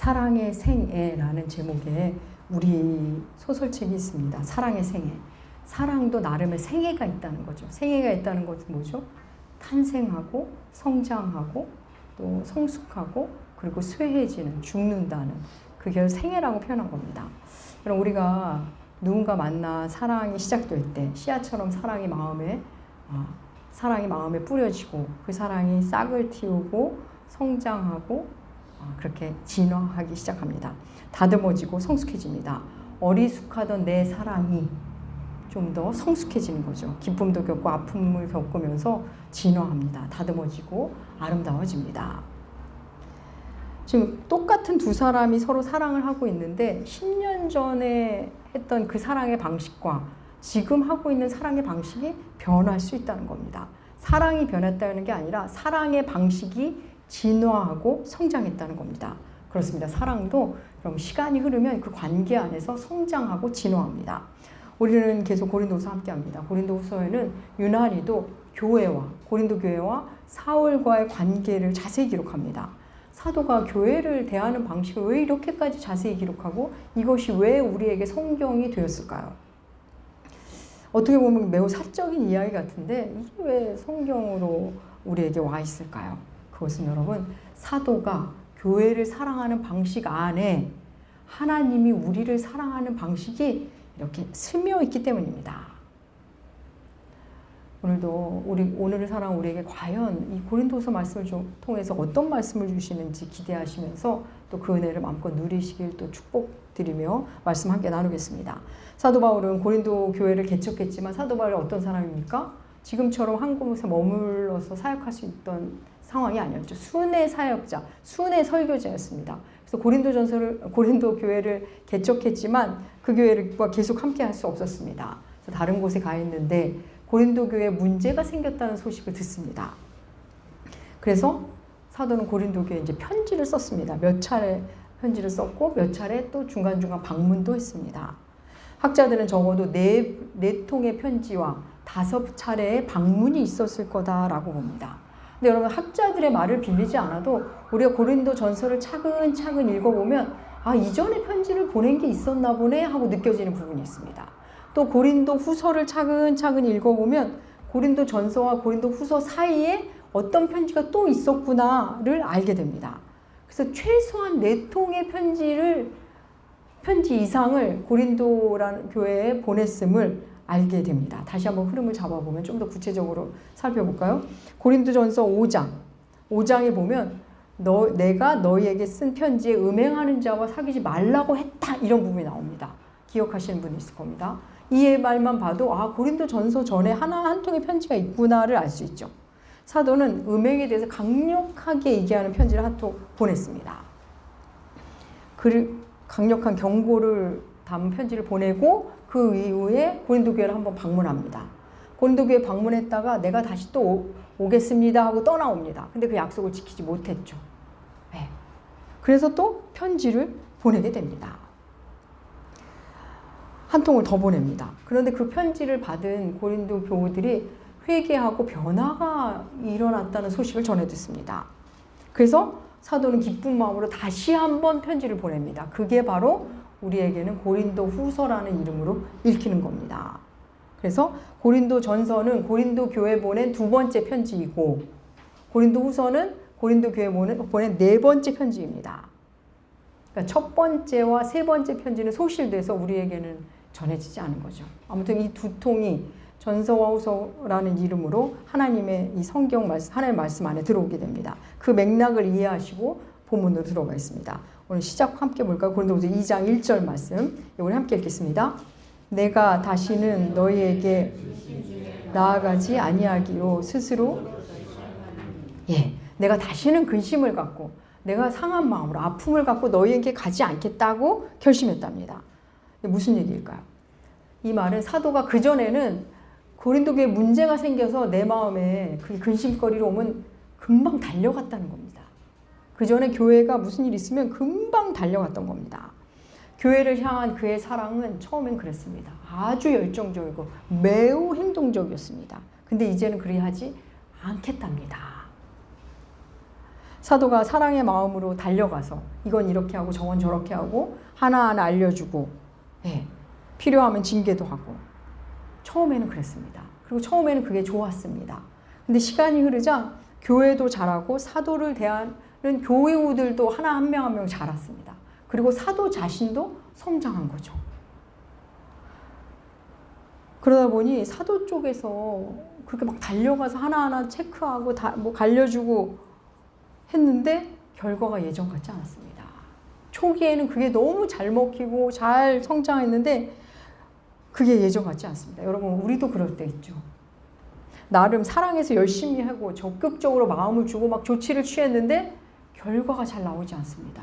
사랑의 생애라는 제목의 우리 소설책이 있습니다. 사랑의 생애. 사랑도 나름의 생애가 있다는 거죠. 생애가 있다는 것은 뭐죠? 탄생하고 성장하고 또 성숙하고 그리고 쇠해지는 죽는다는 그게 생애라고 표현한 겁니다. 그럼 우리가 누군가 만나 사랑이 시작될 때 씨앗처럼 사랑이 마음에 어, 사랑이 마음에 뿌려지고 그 사랑이 싹을 틔우고 성장하고 어, 그렇게 진화하기 시작합니다. 다듬어지고 성숙해집니다. 어리숙하던 내 사랑이 좀 더 성숙해지는 거죠. 기쁨도 겪고 아픔을 겪으면서 진화합니다. 다듬어지고 아름다워집니다. 지금 똑같은 두 사람이 서로 사랑을 하고 있는데 10년 전에 했던 그 사랑의 방식과 지금 하고 있는 사랑의 방식이 변할 수 있다는 겁니다. 사랑이 변했다는 게 아니라 사랑의 방식이 진화하고 성장했다는 겁니다. 그렇습니다. 사랑도 그럼 시간이 흐르면 그 관계 안에서 성장하고 진화합니다. 우리는 계속 고린도서 함께 합니다. 고린도서에는 유난히도 교회와 고린도 교회와 사울과의 관계를 자세히 기록합니다. 사도가 교회를 대하는 방식을 왜 이렇게까지 자세히 기록하고 이것이 왜 우리에게 성경이 되었을까요? 어떻게 보면 매우 사적인 이야기 같은데 이게 왜 성경으로 우리에게 와 있을까요? 그것은 여러분 사도가 교회를 사랑하는 방식 안에 하나님이 우리를 사랑하는 방식이 이렇게 스며 있기 때문입니다. 오늘도 우리 오늘을 사랑 우리에게 과연 이 고린도서 말씀을 좀 통해서 어떤 말씀을 주시는지 기대하시면서 또 그 은혜를 마음껏 누리시길 또 축복드리며 말씀 함께 나누겠습니다. 사도 바울은 고린도 교회를 개척했지만 사도 바울이 어떤 사람입니까? 지금처럼 한 곳에 머물러서 사역할 수 있던 상황이 아니었죠. 순회 사역자, 순회 설교자였습니다. 그래서 고린도 전서를 고린도 교회를 개척했지만 그 교회와 계속 함께 할 수 없었습니다. 그래서 다른 곳에 가 있는데 고린도 교회에 문제가 생겼다는 소식을 듣습니다. 그래서 사도는 고린도 교회에 이제 편지를 썼습니다. 몇 차례 편지를 썼고 몇 차례 또 중간중간 방문도 했습니다. 학자들은 적어도 네, 네 통의 편지와 다섯 차례의 방문이 있었을 거다라고 봅니다. 근데 여러분 학자들의 말을 빌리지 않아도 우리가 고린도 전서를 차근차근 읽어보면 아 이전에 편지를 보낸 게 있었나 보네 하고 느껴지는 부분이 있습니다. 또 고린도 후서를 차근차근 읽어보면 고린도 전서와 고린도 후서 사이에 어떤 편지가 또 있었구나를 알게 됩니다. 그래서 최소한 네 통의 편지를 편지 이상을 고린도라는 교회에 보냈음을 알게 됩니다. 다시 한번 흐름을 잡아보면 좀 더 구체적으로 살펴볼까요? 고린도전서 5장. 5장에 보면 너 내가 너희에게 쓴 편지에 음행하는 자와 사귀지 말라고 했다 이런 부분이 나옵니다. 기억하시는 분이 있을 겁니다. 이 말만 봐도 아 고린도 전서 전에 하나 한 통의 편지가 있구나를 알 수 있죠. 사도는 음행에 대해서 강력하게 얘기하는 편지를 한 통 보냈습니다. 그 강력한 경고를 담은 편지를 보내고 그 이후에 고린도 교회를 한번 방문합니다. 고린도 교회 방문했다가 내가 다시 또 오, 겠습니다 하고 떠나옵니다. 근데 그 약속을 지키지 못했죠. 네. 그래서 또 편지를 보내게 됩니다. 한 통을 더 보냅니다. 그런데 그 편지를 받은 고린도 교우들이 회개하고 변화가 일어났다는 소식을 전해 듣습니다. 그래서 사도는 기쁜 마음으로 다시 한번 편지를 보냅니다. 그게 바로 우리에게는 고린도 후서라는 이름으로 읽히는 겁니다. 그래서 고린도 전서는 고린도 교회 보낸 두 번째 편지이고 고린도 후서는 고린도 교회 보낸 네 번째 편지입니다. 그러니까 첫 번째와 세 번째 편지는 소실돼서 우리에게는 전해지지 않은 거죠. 아무튼 이 두 통이 전서와 후서라는 이름으로 하나님의 이 성경 말씀, 하나님의 말씀 안에 들어오게 됩니다. 그 맥락을 이해하시고 본문으로 들어가겠습니다. 오늘 시작 함께 볼까요? 고린도후서 2장 1절 말씀. 우리 함께 읽겠습니다. 내가 다시는 너희에게 나아가지 아니하기로 스스로 예, 내가 다시는 근심을 갖고 내가 상한 마음으로 아픔을 갖고 너희에게 가지 않겠다고 결심했답니다. 무슨 얘기일까요? 이 말은 사도가 그 전에는 고린도교에 문제가 생겨서 내 마음에 그 근심거리로 오면 금방 달려갔다는 겁니다. 그 전에 교회가 무슨 일 있으면 금방 달려갔던 겁니다. 교회를 향한 그의 사랑은 처음엔 그랬습니다. 아주 열정적이고 매우 행동적이었습니다. 근데 이제는 그리 하지 않겠답니다. 사도가 사랑의 마음으로 달려가서 이건 이렇게 하고 저건 저렇게 하고 하나하나 알려주고 예, 필요하면 징계도 하고 처음에는 그랬습니다. 그리고 처음에는 그게 좋았습니다. 근데 시간이 흐르자 교회도 자라고 사도를 대 하는 교회우들도 하나 한 명 한 명 자랐습니다. 그리고 사도 자신도 성장한 거죠. 그러다 보니 사도 쪽에서 그렇게 막 달려가서 하나하나 체크하고 다 뭐 갈려주고 했는데 결과가 예전 같지 않았습니다. 초기에는 그게 너무 잘 먹히고 잘 성장했는데 그게 예전 같지 않습니다. 여러분 우리도 그럴 때 있죠. 나름 사랑해서 열심히 하고 적극적으로 마음을 주고 막 조치를 취했는데 결과가 잘 나오지 않습니다.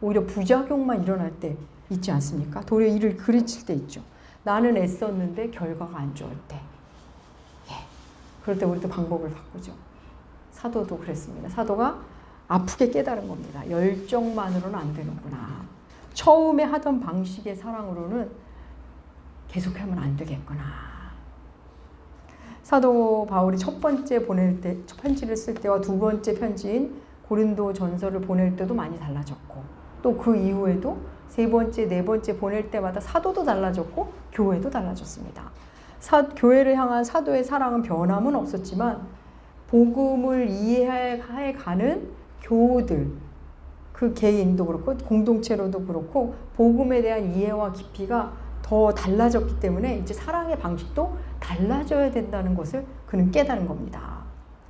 오히려 부작용만 일어날 때 있지 않습니까? 도리어 일을 그르칠 때 있죠. 나는 애썼는데 결과가 안 좋을 때. 예. 그럴 때 우리도 방법을 바꾸죠. 사도도 그랬습니다. 사도가 아프게 깨달은 겁니다. 열정만으로는 안 되는구나. 처음에 하던 방식의 사랑으로는 계속하면 안 되겠구나. 사도 바울이 첫 번째 보낼 때, 첫 편지를 쓸 때와 두 번째 편지인 고린도 전서를 보낼 때도 많이 달라졌고, 또 그 이후에도 세 번째, 네 번째 보낼 때마다 사도도 달라졌고, 교회도 달라졌습니다. 사, 교회를 향한 사도의 사랑은 변함은 없었지만, 복음을 이해해 가는 교우들, 그 개인도 그렇고, 공동체로도 그렇고, 복음에 대한 이해와 깊이가 더 달라졌기 때문에 이제 사랑의 방식도 달라져야 된다는 것을 그는 깨달은 겁니다.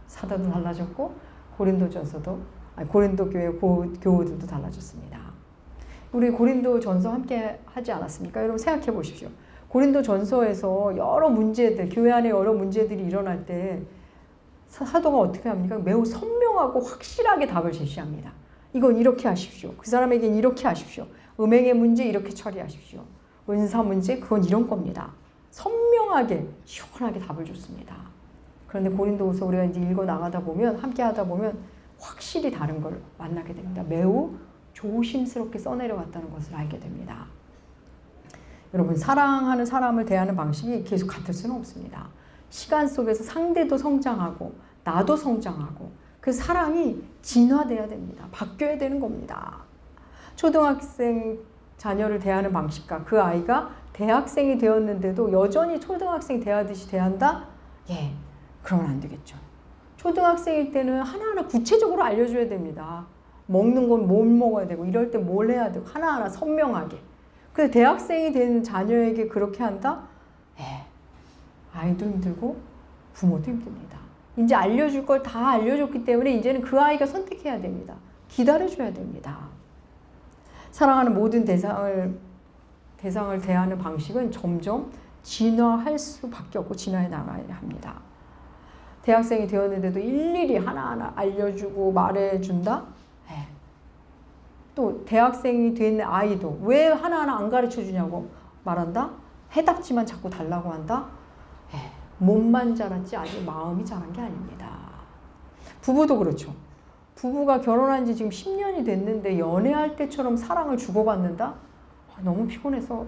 사도도 달라졌고 고린도전서도 아니, 고린도 교회 고, 교우들도 달라졌습니다. 우리 고린도 전서 함께 하지 않았습니까? 여러분 생각해 보십시오. 고린도 전서에서 여러 문제들, 교회 안에 여러 문제들이 일어날 때 사도가 어떻게 합니까? 매우 선명하고 확실하게 답을 제시합니다. 이건 이렇게 하십시오. 그 사람에겐 이렇게 하십시오. 음행의 문제 이렇게 처리하십시오. 은사 문제 그건 이런 겁니다. 선명하게 시원하게 답을 줬습니다. 그런데 고린도후서 우리가 이제 읽어 나가다 보면 함께 하다 보면 확실히 다른 걸 만나게 됩니다. 매우 조심스럽게 써내려왔다는 것을 알게 됩니다. 여러분 사랑하는 사람을 대하는 방식이 계속 같을 수는 없습니다. 시간 속에서 상대도 성장하고 나도 성장하고 그 사랑이 진화돼야 됩니다. 바뀌어야 되는 겁니다. 초등학생 자녀를 대하는 방식과 그 아이가 대학생이 되었는데도 여전히 초등학생 대하듯이 대한다? 예, 그러면 안 되겠죠. 초등학생일 때는 하나하나 구체적으로 알려줘야 됩니다. 먹는 건 뭘 먹어야 되고, 이럴 때 뭘 해야 되고, 하나하나 선명하게. 근데 대학생이 된 자녀에게 그렇게 한다? 예, 아이도 힘들고, 부모도 힘듭니다. 이제 알려줄 걸 다 알려줬기 때문에 이제는 그 아이가 선택해야 됩니다. 기다려줘야 됩니다. 사랑하는 모든 대상을 대상을 대하는 방식은 점점 진화할 수밖에 없고 진화해 나가야 합니다. 대학생이 되었는데도 일일이 하나하나 알려주고 말해준다? 네. 또 대학생이 된 아이도 왜 하나하나 안 가르쳐 주냐고 말한다? 해답지만 자꾸 달라고 한다? 네. 몸만 자랐지 아직 마음이 자란 게 아닙니다. 부부도 그렇죠. 부부가 결혼한 지 지금 10년이 됐는데 연애할 때처럼 사랑을 주고받는다? 아, 너무 피곤해서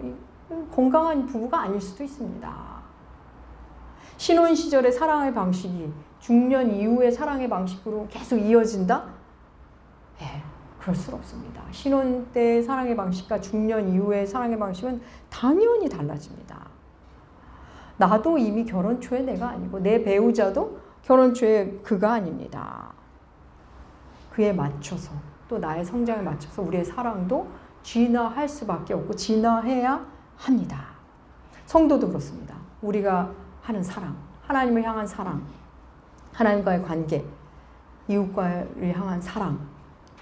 건강한 부부가 아닐 수도 있습니다. 신혼 시절의 사랑의 방식이 중년 이후의 사랑의 방식으로 계속 이어진다? 예, 그럴 수 없습니다. 신혼 때 사랑의 방식과 중년 이후의 사랑의 방식은 당연히 달라집니다. 나도 이미 결혼 초에 내가 아니고 내 배우자도 결혼 초에 그가 아닙니다. 그에 맞춰서 또 나의 성장에 맞춰서 우리의 사랑도 진화할 수밖에 없고 진화해야 합니다. 성도도 그렇습니다. 우리가 하는 사랑, 하나님을 향한 사랑, 하나님과의 관계, 이웃과를 향한 사랑,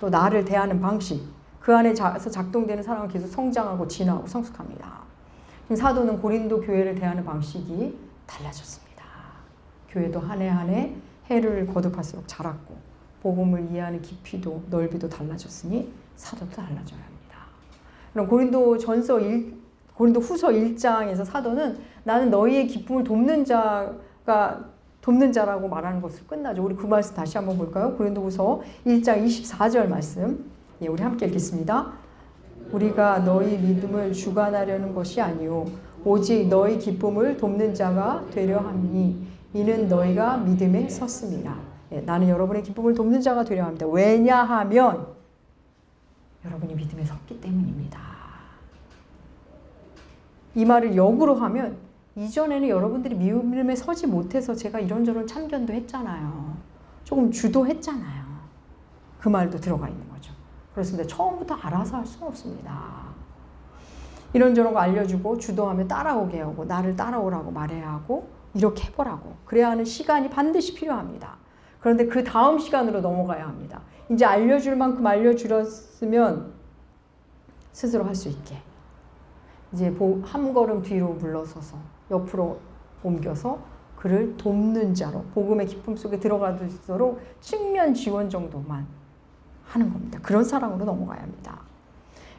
또 나를 대하는 방식, 그 안에서 작동되는 사랑은 계속 성장하고 진화하고 성숙합니다. 사도는 고린도 교회를 대하는 방식이 달라졌습니다. 교회도 한 해 한 해 해를 거듭할수록 자랐고 복음을 이해하는 깊이도 넓이도 달라졌으니 사도도 달라져야 합니다. 그럼 고린도 전서 1 고린도 후서 1장에서 사도는 나는 너희의 기쁨을 돕는 자가 돕는 자라고 말하는 것으로 끝나죠. 우리 그 말씀 다시 한번 볼까요? 고린도 후서 1장 24절 말씀. 예, 우리 함께 읽겠습니다. 우리가 너희 믿음을 주관하려는 것이 아니요 오직 너희 기쁨을 돕는 자가 되려 함이니 이는 너희가 믿음에 섰습니다. 예, 나는 여러분의 기쁨을 돕는 자가 되려 합니다. 왜냐하면 여러분이 믿음에 섰기 때문입니다. 이 말을 역으로 하면 이전에는 여러분들이 믿음에 서지 못해서 제가 이런저런 참견도 했잖아요. 조금 주도했잖아요. 그 말도 들어가 있는 거죠. 그렇습니다. 처음부터 알아서 할 수는 없습니다. 이런저런 거 알려주고 주도하면 따라오게 하고 나를 따라오라고 말해야 하고 이렇게 해보라고 그래야 하는 시간이 반드시 필요합니다. 그런데 그 다음 시간으로 넘어가야 합니다. 이제 알려줄 만큼 알려주었으면 스스로 할 수 있게 이제 한 걸음 뒤로 물러서서 옆으로 옮겨서 그를 돕는 자로 복음의 기쁨 속에 들어가도록 측면 지원 정도만 하는 겁니다. 그런 사랑으로 넘어가야 합니다.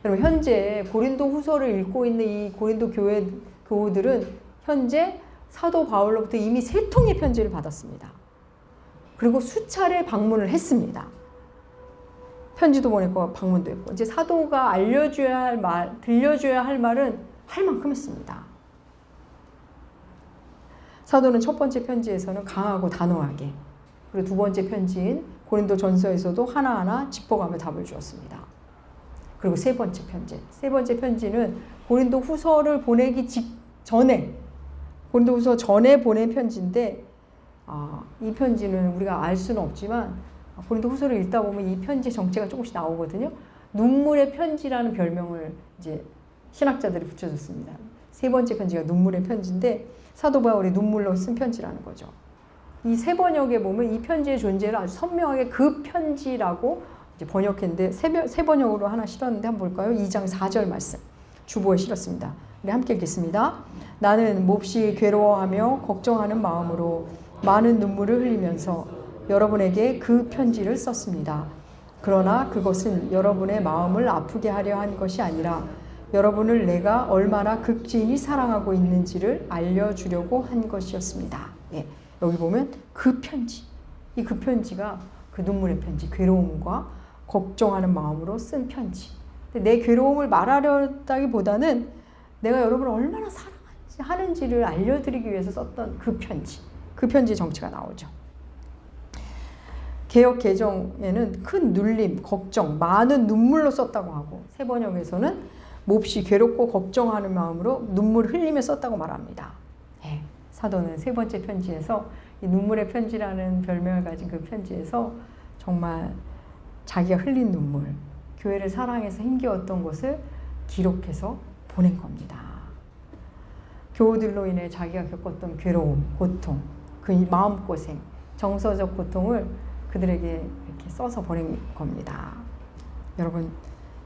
여러분 현재 고린도 후서를 읽고 있는 이 고린도 교회 교우들은 현재 사도 바울로부터 이미 세 통의 편지를 받았습니다. 그리고 수차례 방문을 했습니다. 편지도 보냈고 방문도 했고 이제 사도가 알려줘야 할 말, 들려줘야 할 말은 할 만큼 했습니다. 사도는 첫 번째 편지에서는 강하고 단호하게 그리고 두 번째 편지인 고린도 전서에서도 하나하나 짚어가며 답을 주었습니다. 그리고 세 번째 편지. 세 번째 편지는 고린도 후서를 보내기 직전에 고린도 후서 전에 보낸 편지인데 아, 이 편지는 우리가 알 수는 없지만 고린도 후서를 읽다 보면 이 편지의 정체가 조금씩 나오거든요. 눈물의 편지라는 별명을 이제 신학자들이 붙여줬습니다. 세 번째 편지가 눈물의 편지인데 사도 바울이 눈물로 쓴 편지라는 거죠. 이 세 번역에 보면 이 편지의 존재를 아주 선명하게 그 편지라고 번역했는데 세, 세 번역으로 하나 실었는데 한번 볼까요? 2장 4절 말씀 주보에 실었습니다. 우리 함께 읽겠습니다. 나는 몹시 괴로워하며 걱정하는 마음으로 많은 눈물을 흘리면서 여러분에게 그 편지를 썼습니다. 그러나 그것은 여러분의 마음을 아프게 하려 한 것이 아니라 여러분을 내가 얼마나 극진히 사랑하고 있는지를 알려주려고 한 것이었습니다. 예, 여기 보면 그 편지, 이 그 편지가 그 눈물의 편지, 괴로움과 걱정하는 마음으로 쓴 편지. 내 괴로움을 말하려다기보다는 내가 여러분을 얼마나 사랑하는지를 알려드리기 위해서 썼던 그 편지. 그 편지 정체가 나오죠. 개혁 개정에는 큰 눌림, 걱정, 많은 눈물로 썼다고 하고 세 번역에서는 몹시 괴롭고 걱정하는 마음으로 눈물 흘리며 썼다고 말합니다. 네, 사도는 세 번째 편지에서 이 눈물의 편지라는 별명을 가진 그 편지에서 정말 자기가 흘린 눈물, 교회를 사랑해서 힘겨웠던 것을 기록해서 보낸 겁니다. 교우들로 인해 자기가 겪었던 괴로움, 고통, 그 마음고생, 정서적 고통을 그들에게 이렇게 써서 보낸 겁니다. 여러분,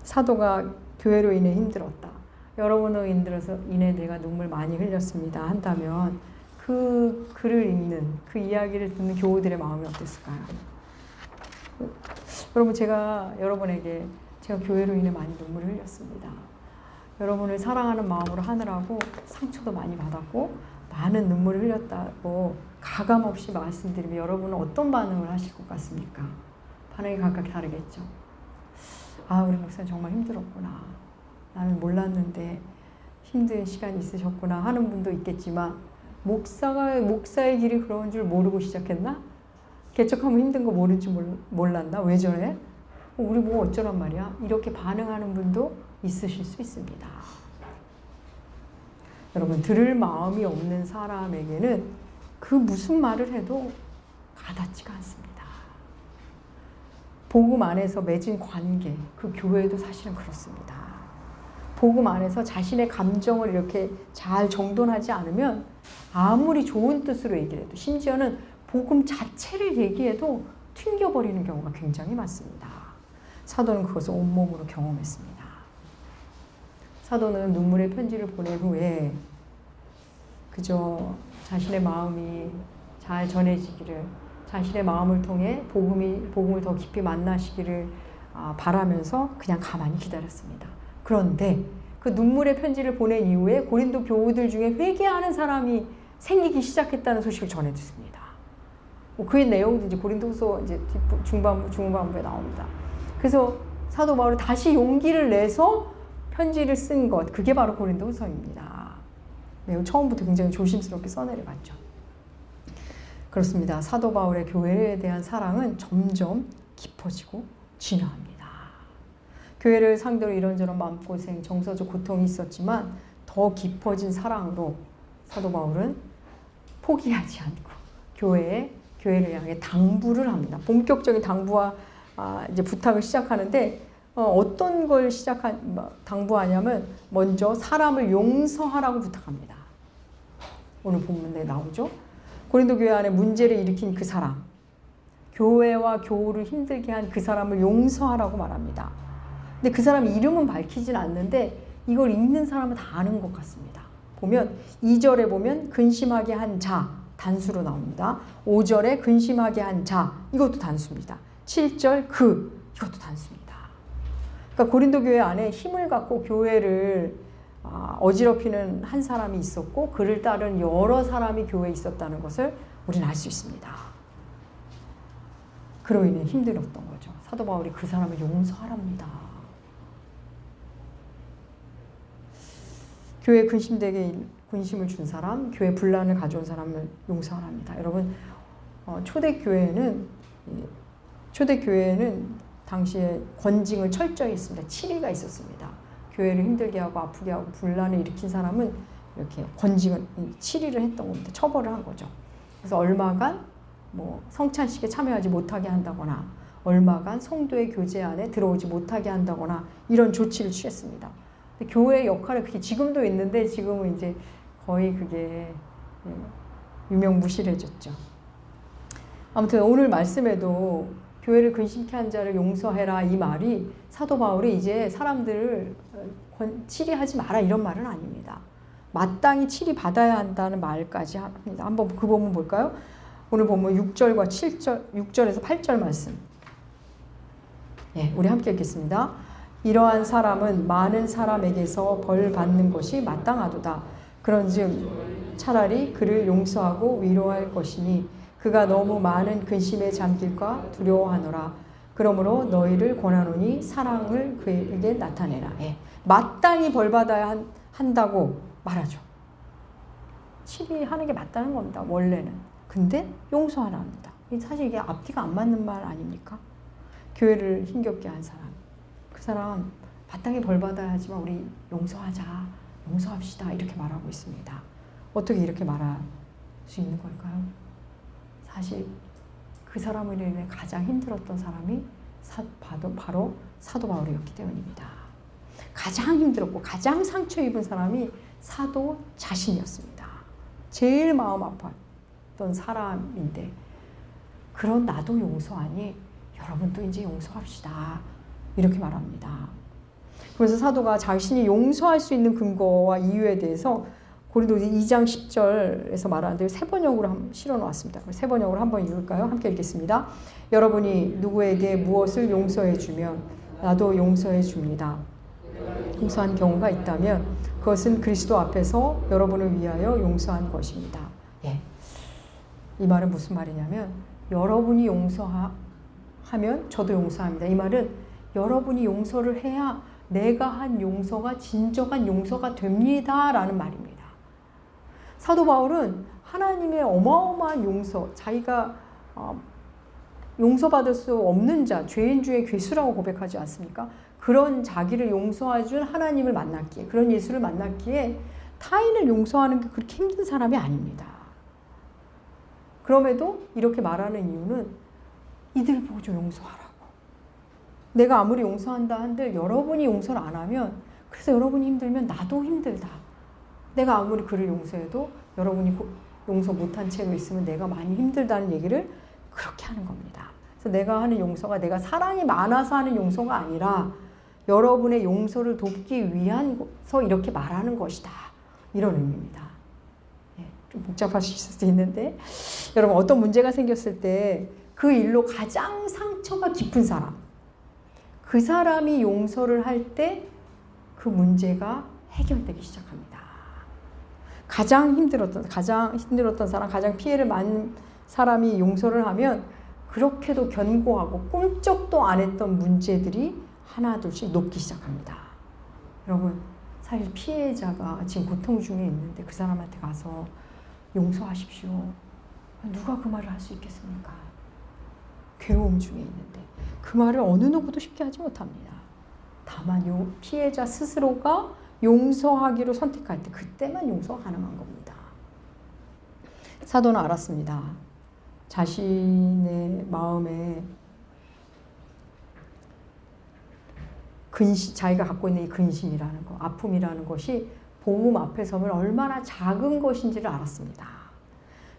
사도가 교회로 인해 힘들었다. 여러분으로 힘들어서 인해 내가 눈물 많이 흘렸습니다. 한다면 그 글을 읽는 그 이야기를 듣는 교우들의 마음이 어땠을까요? 여러분 제가 여러분에게 제가 교회로 인해 많이 눈물을 흘렸습니다. 여러분을 사랑하는 마음으로 하느라고 상처도 많이 받았고 많은 눈물을 흘렸다고 가감 없이 말씀드리면 여러분은 어떤 반응을 하실 것 같습니까? 반응이 각각 다르겠죠. 아, 우리 목사님 정말 힘들었구나. 나는 몰랐는데 힘든 시간이 있으셨구나 하는 분도 있겠지만 목사가 목사의 길이 그런 줄 모르고 시작했나? 개척하면 힘든 거줄 몰랐나? 왜 저래? 우리 뭐 어쩌란 말이야? 이렇게 반응하는 분도 있으실 수 있습니다. 여러분 들을 마음이 없는 사람에게는 그 무슨 말을 해도 가닿지가 않습니다. 복음 안에서 맺은 관계, 그 교회도 사실은 그렇습니다. 복음 안에서 자신의 감정을 이렇게 잘 정돈하지 않으면 아무리 좋은 뜻으로 얘기를 해도 심지어는 복음 자체를 얘기해도 튕겨버리는 경우가 굉장히 많습니다. 사도는 그것을 온몸으로 경험했습니다. 사도는 눈물의 편지를 보낸 후에 그저 자신의 마음이 잘 전해지기를 자신의 마음을 통해 복음이 복음을 더 깊이 만나시기를 아, 바라면서 그냥 가만히 기다렸습니다. 그런데 그 눈물의 편지를 보낸 이후에 고린도 교우들 중에 회개하는 사람이 생기기 시작했다는 소식을 전해 듣습니다. 뭐그 내용도 이제 고린도서 이제 중반부 중반부에 나옵니다. 그래서 사도 바울이 다시 용기를 내서 편지를 쓴 것, 그게 바로 고린도후서입니다. 매우 처음부터 굉장히 조심스럽게 써내려갔죠. 그렇습니다. 사도 바울의 교회에 대한 사랑은 점점 깊어지고 진화합니다. 교회를 상대로 이런저런 마음고생, 정서적 고통이 있었지만 더 깊어진 사랑으로 사도 바울은 포기하지 않고 교회에 교회를 향해 당부를 합니다. 본격적인 당부와 아, 이제 부탁을 시작하는데 어, 떤걸 시작한 뭐, 당부하냐면 먼저 사람을 용서하라고 부탁합니다. 오늘 본문에 나오죠. 고린도 교회 안에 문제를 일으킨 그 사람, 교회와 교우를 힘들게 한 그 사람을 용서하라고 말합니다. 근데 그 사람 이름은 밝히진 않는데 이걸 읽는 사람은 다 아는 것 같습니다. 보면 2절에 보면 근심하게 한 자 단수로 나옵니다. 5절에 근심하게 한 자 이것도 단수입니다. 7절 그 이것도 단수입니다. 그러니까 고린도 교회 안에 힘을 갖고 교회를 아, 어지럽히는 한 사람이 있었고 그를 따른 여러 사람이 교회에 있었다는 것을 우리는 알 수 있습니다. 그로 인해 힘들었던 거죠. 사도 바울이 그 사람을 용서하랍니다. 교회 근심되게 근심을 준 사람, 교회 분란을 가져온 사람을 용서하랍니다. 여러분 어, 초대 교회는 초대 교회는 당시에 권징을 철저히 했습니다. 치리가 있었습니다. 교회를 힘들게 하고 아프게 하고 분란을 일으킨 사람은 이렇게 권징을 치리를 했던 겁니다. 처벌을 한 거죠. 그래서 얼마간 뭐 성찬식에 참여하지 못하게 한다거나 얼마간 성도의 교제 안에 들어오지 못하게 한다거나 이런 조치를 취했습니다. 교회의 역할이 그게 지금도 있는데 지금은 이제 거의 그게 예, 유명무실해졌죠. 아무튼 오늘 말씀에도 교회를 근심케 한 자를 용서해라 이 말이 사도 바울이 이제 사람들을 치리하지 마라 이런 말은 아닙니다. 마땅히 치리 받아야 한다는 말까지 합니다. 한번 그 본문 볼까요? 오늘 보면 6절과 7절, 6절에서 8절 말씀. 예, 우리 함께 읽겠습니다. 이러한 사람은 많은 사람에게서 벌 받는 것이 마땅하도다. 그런즉 차라리 그를 용서하고 위로할 것이니 그가 너무 많은 근심에 잠길까 두려워하노라. 그러므로 너희를 권하노니 사랑을 그에게 나타내라. 예. 마땅히 벌 받아야 한, 다고 말하죠. 치리하는 게 맞다는 겁니다. 원래는. 근데 용서하라 합니다. 사실 이게 앞뒤가 안 맞는 말 아닙니까? 교회를 힘겹게 한 사람. 그 사람 마땅히 벌 받아야 하지만 우리 용서하자. 용서합시다. 이렇게 말하고 있습니다. 어떻게 이렇게 말할 수 있는 걸까요? 사실 그 사람을 인해 가장 힘들었던 사람이 사, 바로, 바로 사도 바울이었기 때문입니다. 가장 힘들었고 가장 상처 입은 사람이 사도 자신이었습니다. 제일 마음. 어떤 사람인데 그런 나도 용서하니 여러분도 이제 용서합시다. 이렇게 말합니다. 그래서 사도가 자신이 용서할 수 있는 근거와 이유에 대해서 고린도 2장 10절에서 말하는데 세 번역으로 실어 놓았습니다. 세 번역으로 한번 읽을까요? 함께 읽겠습니다. 여러분이 누구에게 무엇을 용서해 주면 나도 용서해 줍니다. 용서한 경우가 있다면 그것은 그리스도 앞에서 여러분을 위하여 용서한 것입니다. 예. 이 말은 무슨 말이냐면 여러분이 용서하면 저도 용서합니다. 이 말은 여러분이 용서를 해야 내가 한 용서가 진정한 용서가 됩니다라는 말입니다. 사도 바울은 하나님의 어마어마한 용서, 자기가 어, 용서받을 수 없는 자, 죄인 중에 괴수라고 고백하지 않습니까? 그런 자기를 용서해준 하나님을 만났기에, 그런 예수를 만났기에 타인을 용서하는 게 그렇게 힘든 사람이 아닙니다. 그럼에도 이렇게 말하는 이유는 이들 보고 좀 용서하라고. 내가 아무리 용서한다 한들 여러분이 용서를 안 하면 그래서 여러분이 힘들면 나도 힘들다. 내가 아무리 그를 용서해도 여러분이 용서 못한 채로 있으면 내가 많이 힘들다는 얘기를 그렇게 하는 겁니다. 그래서 내가 하는 용서가 내가 사랑이 많아서 하는 용서가 아니라 여러분의 용서를 돕기 위한서 이렇게 말하는 것이다. 이런 의미입니다. 좀 복잡하실 수도 있는데 여러분 어떤 문제가 생겼을 때 그 일로 가장 상처가 깊은 사람 그 사람이 용서를 할 때 그 문제가 해결되기 시작합니다. 가장 힘들었던 가장 힘들었던 사람 가장 피해를 많은 사람이 용서를 하면 그렇게도 견고하고 꿈쩍도 안 했던 문제들이 하나 둘씩 녹기 시작합니다. 여러분 사실 피해자가 지금 고통 중에 있는데 그 사람한테 가서 용서하십시오. 누가 그 말을 할 수 있겠습니까? 괴로움 중에 있는데 그 말을 어느 누구도 쉽게 하지 못합니다. 다만 요 피해자 스스로가 용서하기로 선택할 때 그때만 용서가 가능한 겁니다. 사도는 알았습니다. 자신의 마음에 근심, 자기가 갖고 있는 이 근심이라는 거, 아픔이라는 것이 복음 앞에 서면 얼마나 작은 것인지를 알았습니다.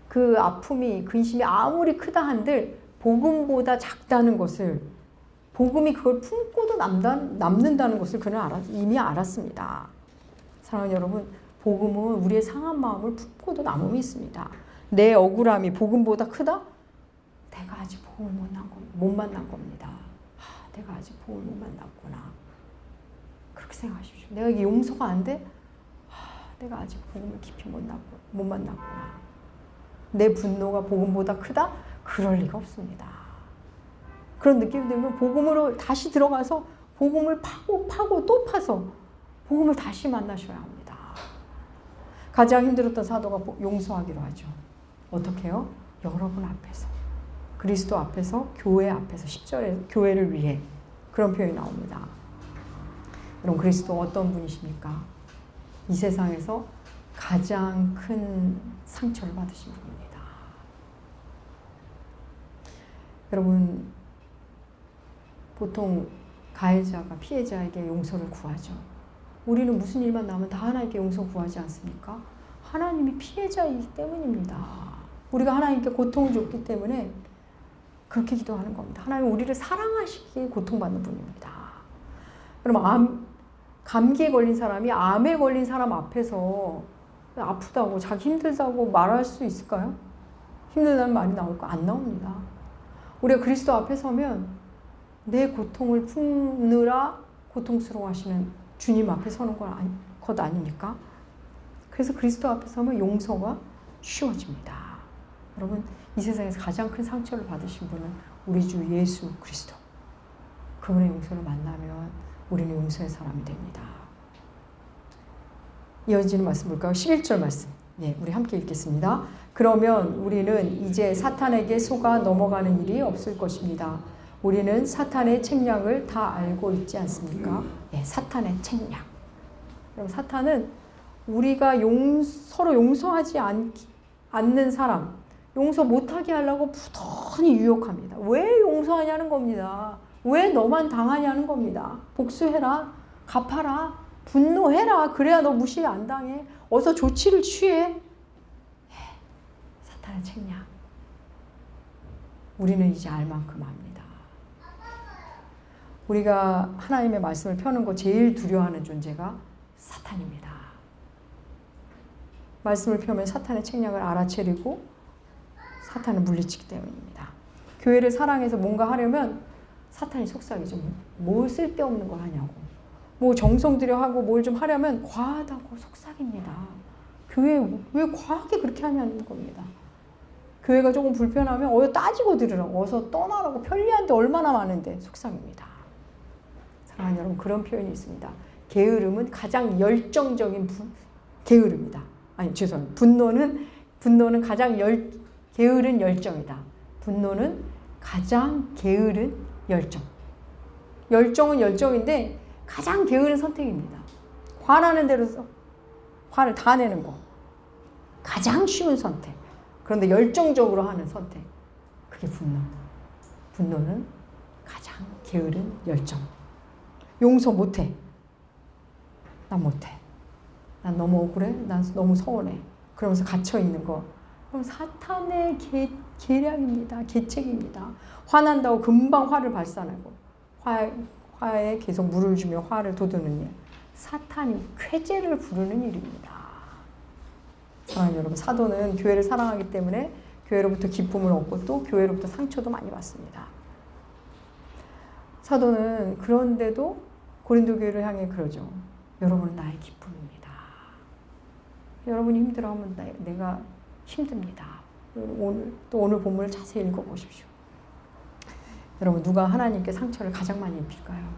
그 아픔이, 근심이 아무리 크다 한들 복음보다 작다는 것을, 복음이 그걸 품고도 남다, 남는다는 것을 그는 알았, 이미 알았습니다. 사랑하는 여러분, 복음은 우리의 상한 마음을 품고도 남음이 있습니다. 내 억울함이 복음보다 크다? 내가 아직 복음을 못, 난 겁, 못 만난 겁니다. 하, 내가 아직 복음을 못 만났구나. 그렇게 생각하십시오. 내가 이게 용서가 안 돼? 하, 내가 아직 복음을 깊이 못, 났고, 못 만났구나. 내 분노가 복음보다 크다? 그럴 리가 없습니다. 그런 느낌이 들면 복음으로 다시 들어가서 복음을 파고 파고 또 파서 복음을 다시 만나셔야 합니다. 가장 힘들었던 사도가 용서하기로 하죠. 어떻게 요 여러분 앞에서. 그리스도 앞에서, 교회 앞에서, 10절에 교회를 위해 그런 표현이 나옵니다. 여러분, 그리스도 어떤 분이십니까? 이 세상에서 가장 큰 상처를 받으신 분입니다. 여러분, 보통 가해자가 피해자에게 용서를 구하죠. 우리는 무슨 일만 나면 다 하나님께 용서 구하지 않습니까? 하나님이 피해자이기 때문입니다. 우리가 하나님께 고통을 줬기 때문에 그렇게 기도하는 겁니다. 하나님 우리를 사랑하시기에 고통받는 분입니다. 그럼 암, 감기에 걸린 사람이 암에 걸린 사람 앞에서 아프다고 자기 힘들다고 말할 수 있을까요? 힘들다는 말이 나올까? 안 나옵니다. 우리가 그리스도 앞에 서면 내 고통을 품느라 고통스러워하시는 주님 앞에 서는 건 아니, 것 아닙니까? 그래서 그리스도 앞에 서면 용서가 쉬워집니다. 여러분, 이 세상에서 가장 큰 상처를 받으신 분은 우리 주 예수 그리스도. 그분의 용서를 만나면 우리는 용서의 사람이 됩니다. 이어지는 말씀 볼까요? 11절 말씀. 네, 우리 함께 읽겠습니다. 그러면 우리는 이제 사탄에게 속아 넘어가는 일이 없을 것입니다. 우리는 사탄의 책략을 다 알고 있지 않습니까? 네, 사탄의 책략. 그럼 사탄은 우리가 용, 서로 용서하지 않, 않는 사람, 용서 못하게 하려고 부단히 유혹합니다. 왜 용서하냐는 겁니다. 왜 너만 당하냐는 겁니다. 복수해라. 갚아라. 분노해라. 그래야 너 무시 안 당해. 어서 조치를 취해. 사탄의 책략. 우리는 이제 알 만큼 압니다. 우리가 하나님의 말씀을 펴는 거 제일 두려워하는 존재가 사탄입니다. 말씀을 펴면 사탄의 책략을 알아채리고 사탄을 물리치기 때문입니다. 교회를 사랑해서 뭔가 하려면 사탄이 속삭이죠. 뭘 쓸데없는 걸 하냐고. 뭐 정성 들여 하고 뭘 좀 하려면 과하다고 속삭입니다. 교회 왜 과하게 그렇게 하냐는 겁니다. 교회가 조금 불편하면 어여 따지고 들으라고 어서 떠나라고 편리한데 얼마나 많은데 속삭입니다. 사랑하는 여러분 그런 표현이 있습니다. 게으름은 가장 열정적인 부, 게으름이다. 아니 죄송합니다. 분노는 분노는 가장 열 게으른 열정이다. 분노는 가장 게으른 열정. 열정은 열정인데 가장 게으른 선택입니다. 화나는 대로 화를 다 내는 거. 가장 쉬운 선택. 그런데 열정적으로 하는 선택. 그게 분노. 분노는 가장 게으른 열정. 용서 못해. 난 못해. 난 너무 억울해. 난 너무 서운해. 그러면서 갇혀 있는 거. 그럼 사탄의 계, 계략입니다. 계책입니다. 화난다고 금방 화를 발산하고 화, 화에 계속 물을 주며 화를 돋우는 일. 사탄이 쾌재를 부르는 일입니다. 사랑하는 여러분, 사도는 교회를 사랑하기 때문에 교회로부터 기쁨을 얻고 또 교회로부터 상처도 많이 받습니다. 사도는 그런데도 고린도 교회를 향해 그러죠. 여러분은 나의 기쁨입니다. 여러분이 힘들어하면 내가 힘듭니다. 오늘 또 오늘 본문을 자세히 읽어보십시오. 여러분 누가 하나님께 상처를 가장 많이 입힐까요?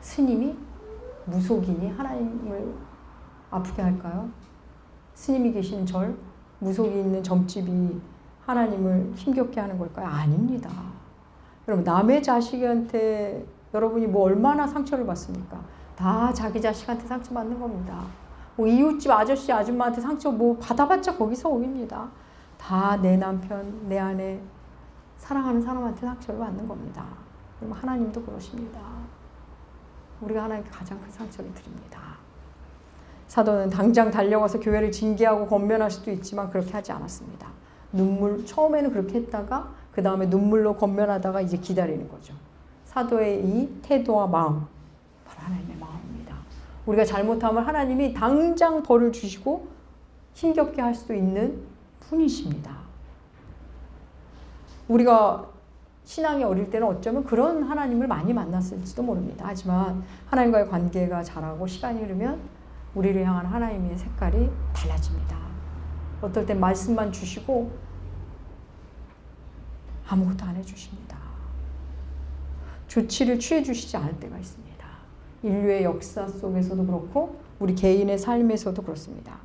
스님이 무속인이 하나님을 아프게 할까요? 스님이 계신 절 무속이 있는 점집이 하나님을 힘겹게 하는 걸까요? 아닙니다. 여러분 남의 자식한테 여러분이 뭐 얼마나 상처를 받습니까? 다 자기 자식한테 상처 받는 겁니다. 뭐 이웃집 아저씨 아줌마한테 상처 뭐 받아봤자 거기서 오입니다. 다 내 남편 내 아내 사랑하는 사람한테 상처를 받는 겁니다. 그럼 하나님도 그러십니다. 우리가 하나님께 가장 큰 상처를 드립니다. 사도는 당장 달려가서 교회를 징계하고 건면할 수도 있지만 그렇게 하지 않았습니다. 눈물 처음에는 그렇게 했다가 그 다음에 눈물로 건면하다가 이제 기다리는 거죠. 사도의 이 태도와 마음 바로 하나님의 마음입니다. 우리가 잘못하면 하나님이 당장 벌을 주시고 힘겹게 할 수도 있는 분이십니다. 우리가 신앙이 어릴 때는 어쩌면 그런 하나님을 많이 만났을지도 모릅니다. 하지만 하나님과의 관계가 자라고 시간이 흐르면 우리를 향한 하나님의 색깔이 달라집니다. 어떨 땐 말씀만 주시고 아무것도 안 해주십니다. 조치를 취해 주시지 않을 때가 있습니다. 인류의 역사 속에서도 그렇고 우리 개인의 삶에서도 그렇습니다.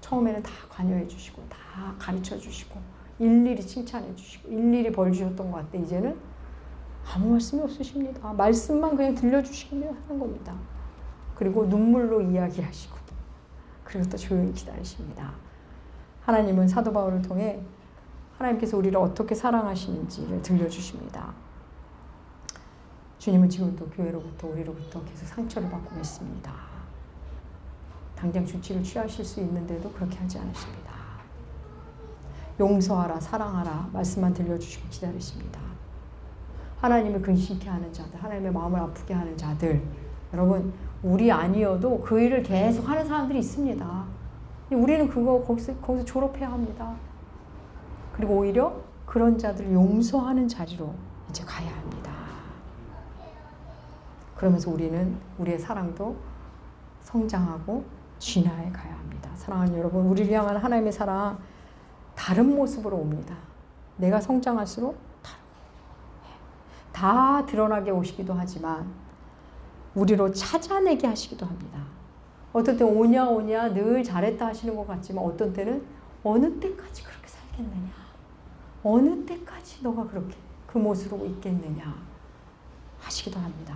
처음에는 다 관여해 주시고 다 가르쳐 주시고 일일이 칭찬해 주시고 일일이 벌 주셨던 것 같아 이제는 아무 말씀이 없으십니다. 말씀만 그냥 들려주시기만 하는 겁니다. 그리고 눈물로 이야기하시고 그리고 또 조용히 기다리십니다. 하나님은 사도 바울을 통해 하나님께서 우리를 어떻게 사랑하시는지를 들려주십니다. 주님은 지금도 교회로부터 우리로부터 계속 상처를 받고 계십니다. 당장 조치를 취하실 수 있는데도 그렇게 하지 않으십니다. 용서하라, 사랑하라 말씀만 들려주시고 기다리십니다. 하나님을 근심케 하는 자들, 하나님의 마음을 아프게 하는 자들, 여러분 우리 아니어도 그 일을 계속 하는 사람들이 있습니다. 우리는 그거 거기서, 거기서 졸업해야 합니다. 그리고 오히려 그런 자들을 용서하는 자리로 이제 가야 합니다. 그러면서 우리는 우리의 사랑도 성장하고 진화해 가야 합니다. 사랑하는 여러분, 우리를 향한 하나님의 사랑 다른 모습으로 옵니다. 내가 성장할수록 다 드러나게 오시기도 하지만 우리로 찾아내게 하시기도 합니다. 어떤 때 오냐 오냐 늘 잘했다 하시는 것 같지만 어떤 때는 어느 때까지 그렇게 살겠느냐 어느 때까지 너가 그렇게 그 모습으로 있겠느냐 하시기도 합니다.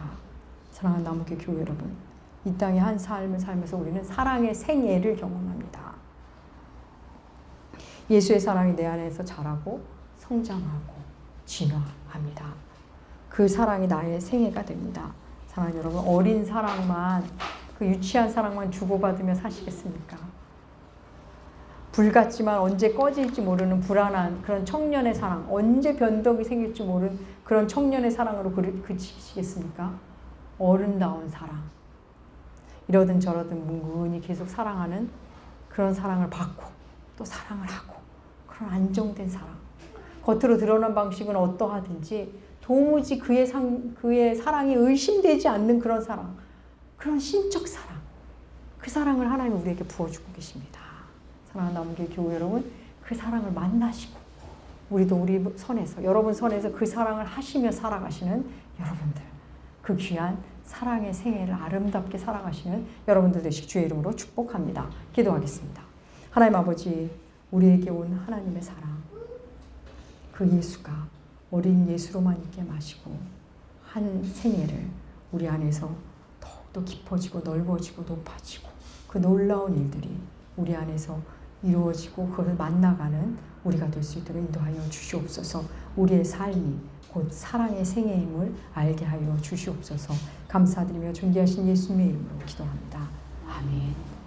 사랑하는 나무교 교회 여러분 이 땅의 한 삶을 살면서 우리는 사랑의 생애를 경험합니다. 예수의 사랑이 내 안에서 자라고 성장하고 진화합니다. 그 사랑이 나의 생애가 됩니다. 사랑하는 여러분, 어린 사랑만, 그 유치한 사랑만 주고받으며 사시겠습니까? 불 같지만 언제 꺼질지 모르는 불안한 그런 청년의 사랑, 언제 변덕이 생길지 모르는 그런 청년의 사랑으로 그치시겠습니까? 어른다운 사랑. 이러든 저러든 뭉근히 계속 사랑하는 그런 사랑을 받고 또 사랑을 하고 그런 안정된 사랑. 겉으로 드러난 방식은 어떠하든지 도무지 그의 상, 그의 사랑이 의심되지 않는 그런 사랑. 그런 신적 사랑. 그 사랑을 하나님 우리에게 부어주고 계십니다. 사랑하는 남교 교회 여러분, 그 사랑을 만나시고, 우리도 우리 선에서, 여러분 선에서 그 사랑을 하시며 살아가시는 여러분들. 그 귀한 사랑의 생애를 아름답게 살아가시는 여러분들 되시 주의 이름으로 축복합니다. 기도하겠습니다. 하나님 아버지, 우리에게 온 하나님의 사랑, 그 예수가 어린 예수로만 있게 마시고 한 생애를 우리 안에서 더욱더 깊어지고 넓어지고 높아지고 그 놀라운 일들이 우리 안에서 이루어지고 그것을 만나가는 우리가 될 수 있도록 인도하여 주시옵소서 우리의 삶이 곧 사랑의 생애임을 알게 하여 주시옵소서 감사드리며 존귀하신 예수님의 이름으로 기도합니다. 아멘.